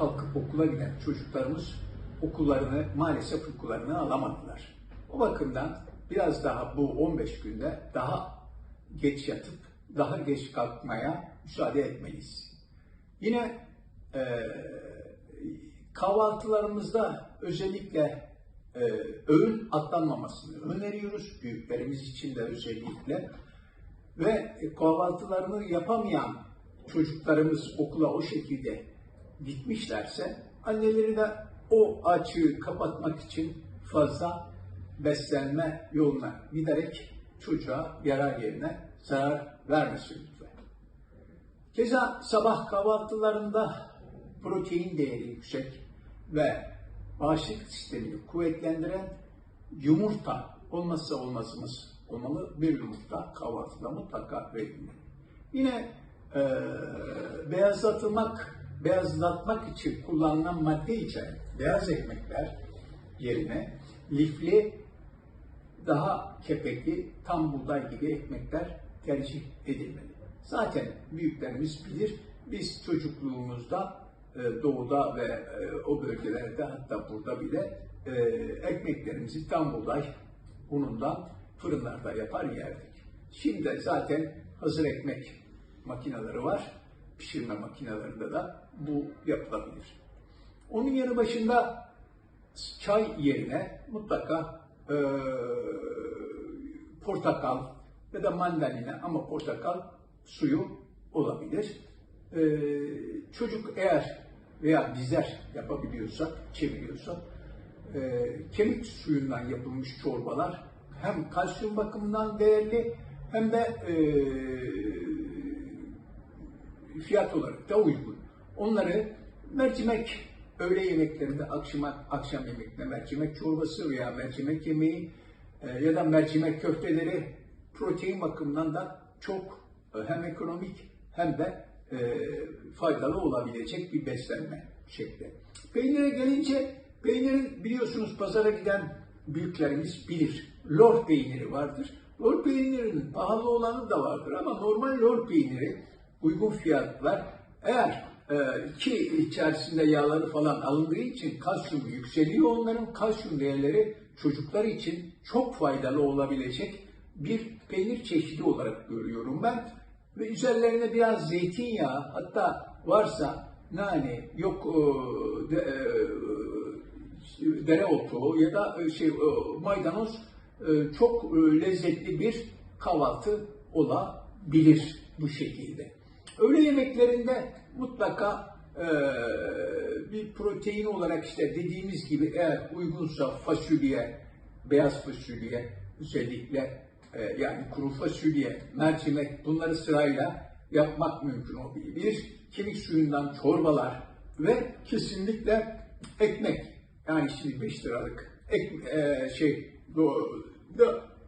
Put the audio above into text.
kalkıp okula giden çocuklarımız okullarını maalesef okullarını alamadılar. O bakımdan biraz daha bu 15 günde daha geç yatıp daha geç kalkmaya müsaade etmeliyiz. Yine e, kahvaltılarımızda özellikle e, öğün atlanmamasını öneriyoruz. Büyüklerimiz için de özellikle. Ve kahvaltılarını yapamayan çocuklarımız okula o şekilde gitmişlerse anneleri de o açığı kapatmak için fazla beslenme yoluna giderek çocuğa yarar yerine zarar vermesin lütfen. Keza sabah kahvaltılarında protein değeri yüksek ve bağışıklık sistemini kuvvetlendiren yumurta olmazsa olmazımız olmalı. Bir yumurta kahvaltıda mutlaka verilmeli. Yine e, beyazlatılmak, beyazlatmak için kullanılan madde içeren beyaz ekmekler yerine lifli, daha kepekli, tam buğday gibi ekmekler tercih edilmeli. Zaten büyüklerimiz bilir, biz çocukluğumuzda e, doğuda ve e, o bölgelerde hatta burada bile e, ekmeklerimizi tam buğday unundan fırınlarda yapar yerdik. Şimdi zaten hazır ekmek makineleri var. Pişirme makinelerinde de bu yapılabilir. Onun yanı başında çay yerine mutlaka e, portakal ya da mandalina ama portakal suyu olabilir. E, çocuk eğer veya bizler yapabiliyorsak, çeviriyorsak e, kemik suyundan yapılmış çorbalar hem kalsiyum bakımından değerli hem de e, fiyat olarak da uygun. Onları mercimek öğle yemeklerinde akşam, akşam yemekte mercimek çorbası veya mercimek yemeği e, ya da mercimek köfteleri protein bakımından da çok e, hem ekonomik hem de e, faydalı olabilecek bir beslenme şekli. Peynire gelince peynirin biliyorsunuz pazara giden büyüklerimiz bilir. Lor peyniri vardır. Lor peynirinin pahalı olanı da vardır ama normal lor peyniri uygun fiyatlar eğer e, ki içerisinde yağları falan alındığı için kalsiyum yükseliyor onların kalsiyum değerleri çocuklar için çok faydalı olabilecek bir peynir çeşidi olarak görüyorum ben ve üzerlerine biraz zeytinyağı hatta varsa nane yok e, de, e, dereotu ya da e, şey e, maydanoz e, çok e, lezzetli bir kahvaltı olabilir bu şekilde. Öğle yemeklerinde mutlaka e, bir protein olarak işte dediğimiz gibi eğer uygunsa fasulye, beyaz fasulye özellikle e, yani kuru fasulye, mercimek bunları sırayla yapmak mümkün olabilir. Kemik suyundan çorbalar ve kesinlikle ekmek. Yani şimdi 5 liralık ek, e, şey do,